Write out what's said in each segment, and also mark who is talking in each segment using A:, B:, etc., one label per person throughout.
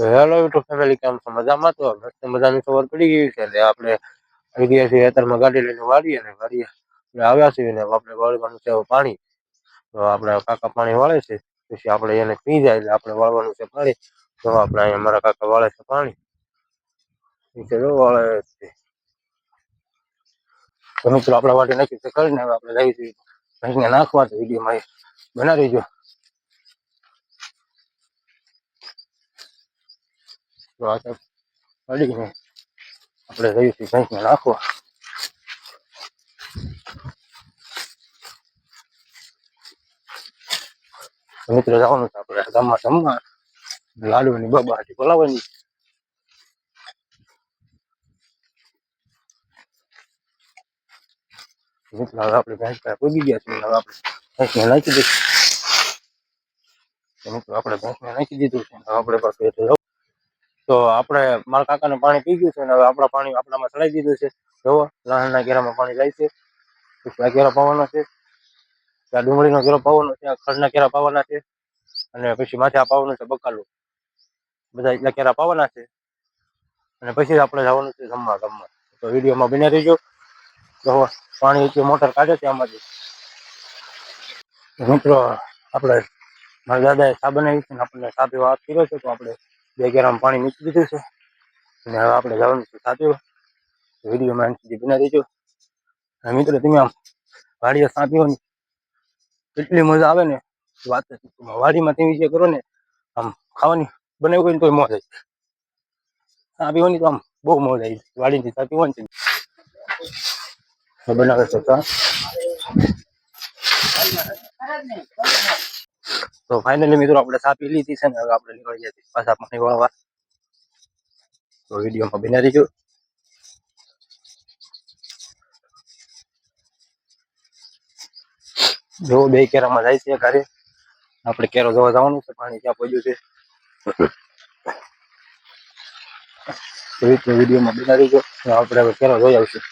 A: Hello YouTube family, કેમ છો? મજામાં તો? મસ્ત મજાની ખબર પડી ગઈ છે એટલે આપણે આવી છીએ અત્યારમાં ગાડી લઈને વાળીએ ને વાળીએ. એટલે આવ્યા છીએ ને આપણે વાળવાનું છે પાણી. તો આપણે કાકા પાણી વાળે છે, પછી આપણે એને પી જાય એટલે આપણે વાળવાનું છે પાણી. તો આપણે અહીંયા મારા કાકા વાળે છે પાણી. નીચે જો વાળે છે. તો આપણે વાટી નાખી છે કરીને આપણે જઈએ છીએ નાખવા તો વિડીયોમાં બનાવી રહીજો તો આ તો પડીને આપણે રહીશું ભેંસને નાખવા મિત્રો જવાનું છે આપણે ગામમાં જમવા. લાડુની બબાટી બોલાવવાની. મિત્રો, હવે આપણે ભેંસ પાસે પૂગી ગયા છીએ. હવે આપણે ભેંસને નાખી દઈશું. મિત્રો, આપણે ભેંસને નાખી દીધું છે. આપણે પાસે. તો આપણે મારા કાકાને પાણી પી ગયું છે અને હવે આપણા પાણી આપણામાં ચડાવી દીધું છે. જોવો લહણના ઘેરામાં પાણી જાય છે. આ ઘેરા પાવાનો છે. ત્યાં ડુંગળીનો ઘેરો પાવાનો છે. આ ખડના ઘેરા પાવાના છે. અને પછી માથે આ પાવાનું છે બકાલું. બધા એટલા ઘેરા પાવાના છે. અને પછી આપણે જવાનું છે જમવા ગામમાં તો વિડીયોમાં બને રહીજો. તો પાણી એટલી મોટર કાઢે છે આમાંથી. મિત્રો, આપણે મારા દાદાએ ચા બનાવી છે ને આપણને ચા પીવા કર્યો છે તો આપણે બે ગેરામ પાણી મૂકી દીધું છે. અને હવે આપણે જવાનું છે ચા પીવા વિડીયોમાં સુધી બના દેજો અને મિત્રો, તમે આમ વાડીએ ચા પીવાની એટલી મજા આવે ને, વાત વાડીમાં તમે જે કરો ને, આમ ખાવાની બનાવી હોય ને તોય મોજ આવી. ચા તો આમ બહુ મોજ આવી. વાડીની સાંપી હોય છે બનાવે છે તો ફાઇનલી મિત્રો આપણે પી લીધી છે ને, હવે આપણે નીકળી જઈએ પાછા પાણી વાળવા. તો વિડીયોમાં બિના રહીજો. જો બે કેરામાં જાય છે ઘરે, આપણે કેરો જોવા જવાનું છે, પાણી ક્યાં પહોંચ્યું છે. વિડીયોમાં બિના રહીજો. આપણે હવે કેરો જોઈ આવશું.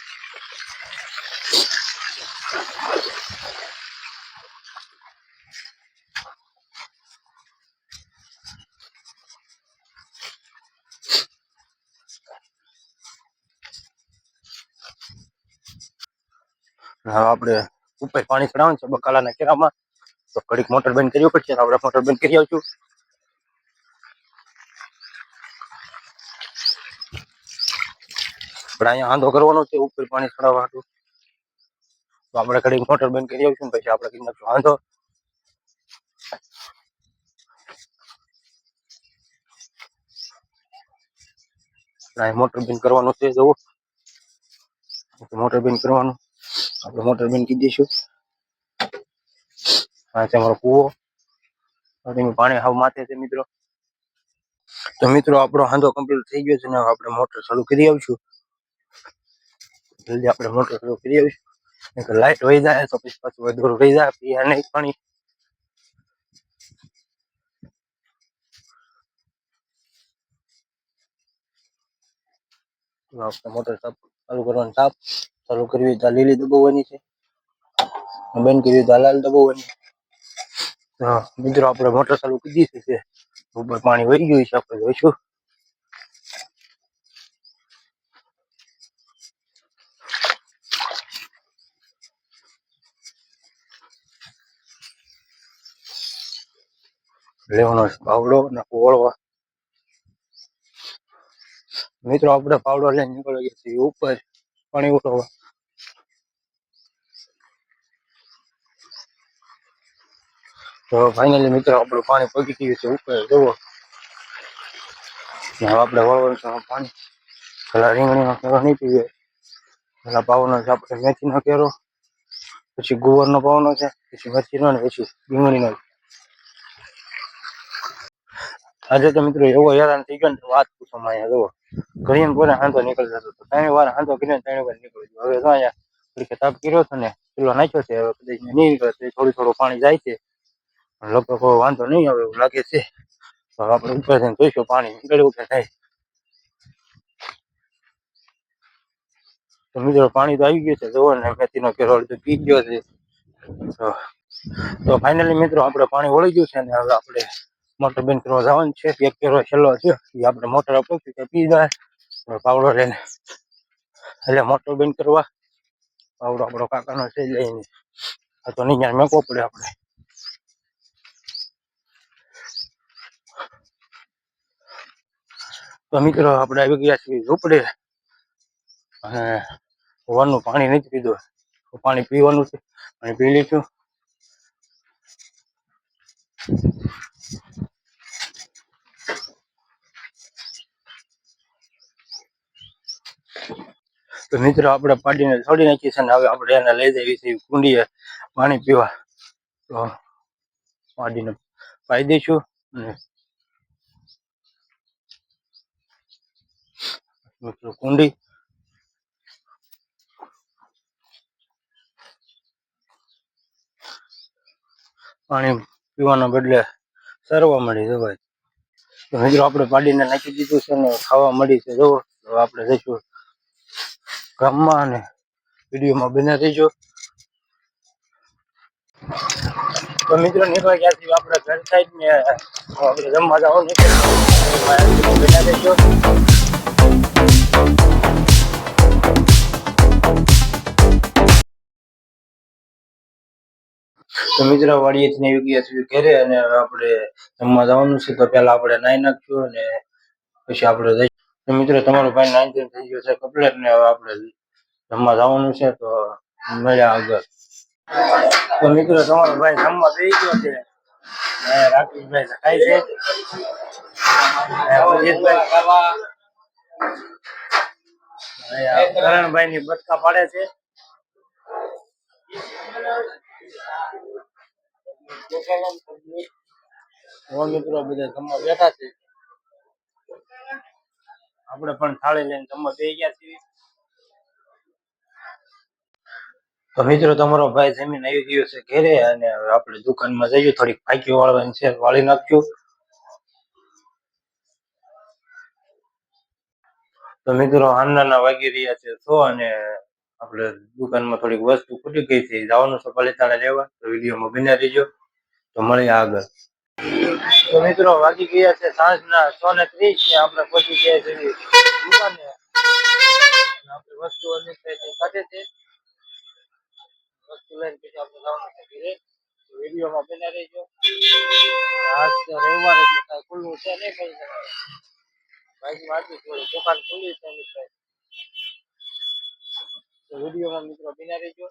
A: હવે આપણે ઉપર પાણી ચડાવવાનું છે બકાલાના કેરામાં. તો ઘડીક મોટર બંધ કરવી પડશે તો આપણે મોટર બંધ કરી આવશું. આપણે અહીંયા આંધો કરવાનો છે, ઉપર પાણી ચડાવવા હતું તો આપણે ઘડીક મોટર બંધ કરી આવશું ને પછી આપણે કરી નાખશું આંધો આપણે અહીં મોટર બંધ કરવાનું છે જવું મોટર બંધ કરવાનું. આપણે મોટર બંધ કરી દઈશું અમારો કૂવો. પાણી હાવ માથે છે, મિત્રો. તો મિત્રો, આપણો હાંધો કમ્પ્લીટ થઈ ગયો છે ને આપણે મોટર ચાલુ કરી આવશું. જલ્દી આપણે મોટર ચાલુ કરી આવીશું. લાઈટ વહી જાય તો પછી પાછું વધુ રહી જાય પીએ નહીં પાણી. આપણે મોટર ચાલુ ચાલુ કરવાનું ચાપ ચાલુ કરવી હોય તો આ લીલી દબાવવાની છે. અને બંધ કરવી હોય તો આ લાલ દબાવવાની હા, મિત્રો, આપણે મોટર ચાલુ કરી દીધી છે. ઉપર પાણી વહી ગયું છે, આપણે જોઈશું. લેવાનો છે પાવડો અને ઓળવા. મિત્રો, આપણે પાવડો લઈને નીકળી ગયા છીએ ઉપર પાણી ઉઠાવવા તો ફાઇનલી મિત્રો આપણું પાણી પગી ગયું છે ઉપર. જુઓ. આપણે વળવાનું પાણી. પેલા રીંગણીનો કેરો નહીં પીવે પેલા પાવનો છે આપણે મેથીનો કેરો, પછી ગુવારનો પાવનો છે, પછી મેથીનો ને પછી રીંગણીનો આજે તો મિત્રો એવો હેરાન થઈ ગયો ને વાત પૂછો અહીંયા, જુઓ. ઘણી કોને હાંધો નીકળી જતો હતો. ત્રણ વાર હાંધો કરીને ત્રણ વાર નીકળી ગયો. હવે તો અહીંયા તાપ કર્યો છે ને પેલો નાખ્યો છે, હવે કદાચ નહીં નીકળે થોડું થોડું પાણી જાય છે. લગભગ કોઈ વાંધો નહીં આવે એવું લાગે છે. તો આપણે ઉપર જઈને જોઈશું, પાણી નીકળ્યું કે નહીં તો મિત્રો, પાણી તો આવી ગયું છે, જુઓ ને, મેથીનો કેરોળ તો પી ગયો છે. તો ફાઇનલી મિત્રો, આપણે પાણી વળી ગયું છે ને, હવે આપણે મોટર બેન કરવા જવાનું છે. એક કેરો છેલ્લો છે એ આપણે મોટર પહોંચી પી જાય. પાવડો લઈને, એટલે મોટર બેન કરવા. પાવડો આપણો કાકાનો છે લઈને. આ તો નહીં મેકવો પડે આપણે. તો મિત્રો આપણે આવી ગયા છીએ ઝૂંપડે. અને વનનું પાણી નથી પીધું. પાણી પીવાનું છે. પાણી પી લઈશું. તો મિત્રો આપણે પાડીને છોડી નાખીએ છીએ હવે આપણે એને લઈ જઈએ છીએ કુંડીએ પાણી પીવા. તો પાડીને પાઈ દઈશું અને મિત્રો, કુંડી. પાણી પીવાના બદલે સરવા મળી તો મિત્રો, આપણે પાડીને નાખી દીધું છે ને ખાવા મળી છે. જો આપણે જઈશું ગામમાં અને વિડીયોમાં બને રહીજો. તો મિત્રો નીકળી ગયા આપણે ઘર સાઈડ ને આપણે જમવા જવાનું છે રહીજો તો મિત્રો વાડીએથી ને યોગ્ય ગયા ઘેરે અને આપણે જમવા જવાનું છે. તો પહેલા આપણે નાઈ નાખ્યું અને પછી આપણે જઈ તો મિત્રો, તમારો ભાઈ નાઈ ટેન થઈ ગયો છે કપલેટ ને હવે આપણે જમવા જવાનું છે. તો મળ્યા આગળ. તો મિત્રો, તમારો ભાઈ જમવા બેસી ગયો છે. ને રાકેશભાઈ ખાય છે. કરણભાઈ ની બટકા પાડે છે. આપણે પણ થાળી લઈને જમવા બે ગયા છીએ. તો મિત્રો, તમારો ભાઈ જમીન આવી ગયો છે ઘેરે અને આપણે દુકાનમાં જઈએ. થોડીક ફાંકી વાળવાની છે, વાળી નાખશું. તો મિત્રો હાંડાના વાગી રહ્યા છે સો અને આપણે દુકાનમાં થોડીક વસ્તુ ખૂટી ગઈ છે જવાનું છે પલેતાણે લેવા. તો વિડીયોમાં બન્યા રહીજો. તો મળીએ આગળ. તો મિત્રો વાગી ગયા છે સાંજના સો ને ત્રીસ ને આપણે પહોંચી ગયા છે દુકાને. આપણે વસ્તુ અનેક કાઢે છે. વસ્તુ લઈને પછી આપણે જવાનું છે ઘરે. વિડીયોમાં બન્યા રહીજો. આજ રવિવાર એટલે ખુલ્લું છે નહીં કઈ બાઈકમાં આટલી થોડી દુકાન ખુલી છે એની વિડીયોમાં મિત્રો બિના રહેજો.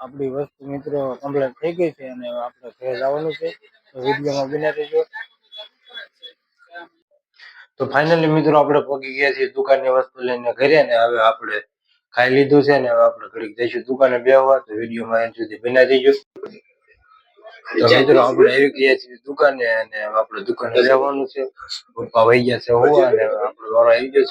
A: આપણી વસ્તુ મિત્રો કમ્પ્લીટ થઈ ગઈ છે અને આપણે ઘરે જવાનું છે. વિડીયોમાં બિના રહેજો. તો ફાઇનલી મિત્રો આપણે પહોંચી ગયા છીએ દુકાનની વસ્તુ લઈને ઘરે ને હવે આપણે ખાઈ લીધું છે ને હવે આપણે ઘડીક જઈશું દુકાને બેહવા. તો વિડીયોમાં એન સુધી તો મિત્રો આપણે આવી ગયા છીએ દુકાને અને આપણે દુકાને જવાનું છે. પપ્પા વહી ગયા છે હોવા અને આપણે આવી ગયો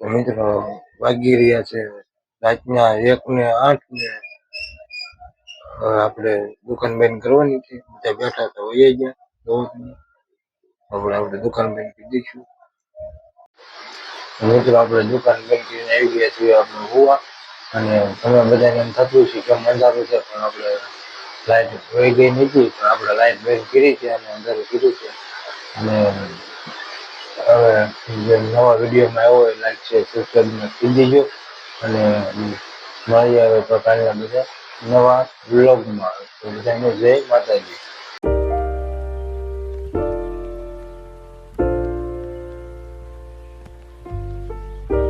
A: છે મિત્રો વાગી રહ્યા છે રાતના એક ને આઠ ને આપડે દુકાન બંધ કરવાની છે. બધા બેઠા તો વહી ગયા આપડે આપણે દુકાન બંધ કરી દઈશું. મિત્રો આપણે દુકાન બંધ આવી ગયા છીએ આપણે હોવા. અને તમે બધાને એમ થતું છે કે અંધારું છે, પણ આપણે લાઈટ વહી ગઈ નથી, પણ આપણે લાઈટ બંધ કરી છે અને અંધારું કીધું છે. અને હવે જે નવા વિડીયોમાં આવ્યો હોય લાઈક છે સબસ્ક્રાઈબ કરી દેજો. અને મળીએ હવે પ્રકારના બધા નવા બ્લોગમાં બધાને જય માતાજી.